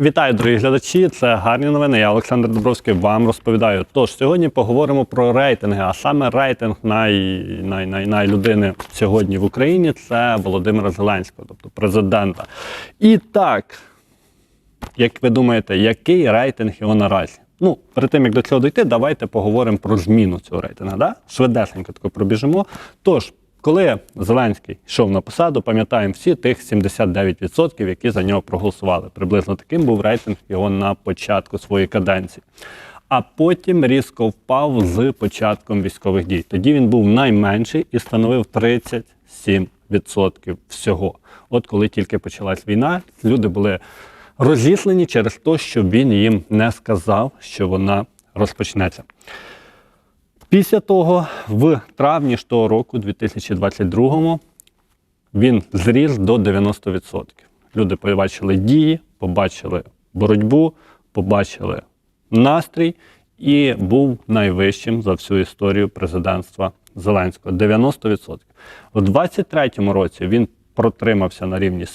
Вітаю, дорогі глядачі! Це гарні новини. Я Олександр Добровський вам розповідаю. Тож сьогодні поговоримо про рейтинги, а саме рейтинг най, най, най, най людини сьогодні в Україні це Володимира Зеленського, тобто президента. І так, як ви думаєте, який рейтинг його наразі? Ну, перед тим як до цього дійти, давайте поговоримо про зміну цього рейтингу. Да? Швидесенько тако пробіжимо. Тож, коли Зеленський йшов на посаду, пам'ятаємо всі тих 79%, які за нього проголосували. Приблизно таким був рейтинг його на початку своєї каденції. А потім різко впав з початком військових дій. Тоді він був найменший і становив 37% всього. От коли тільки почалась війна, люди були розіслані через те, що він їм не сказав, що вона розпочнеться. Після того, в травні ж того року, 2022-му, він зріс до 90%. Люди побачили дії, побачили боротьбу, побачили настрій і був найвищим за всю історію президентства Зеленського 90%. У 23-му році він протримався на рівні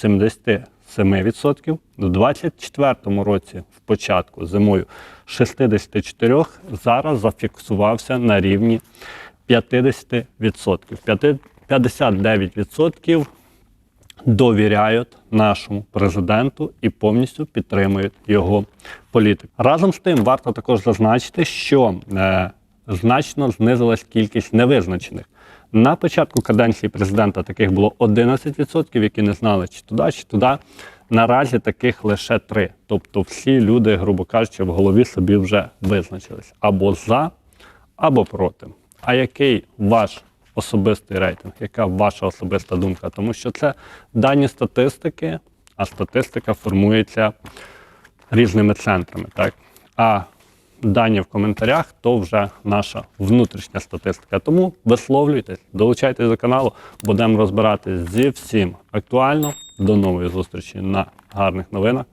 77%. У 24-му році, в початку зимою 64%, зараз зафіксувався на рівні 50%. 59% довіряють нашому президенту і повністю підтримують його політику. Разом з тим, варто також зазначити, що е, значно знизилась кількість невизначених. На початку каденції президента таких було 11%, які не знали, чи туди, чи туди. Наразі таких лише три. Тобто всі люди, грубо кажучи, в голові собі вже визначились або за, або проти. А який ваш особистий рейтинг? Яка ваша особиста думка? Тому що це дані статистики, а статистика формується різними центрами. Так? А дані в коментарях то вже наша внутрішня статистика. Тому висловлюйтесь, долучайтесь до каналу, будемо розбирати зі всім актуально. До нової зустрічі на гарних новинах.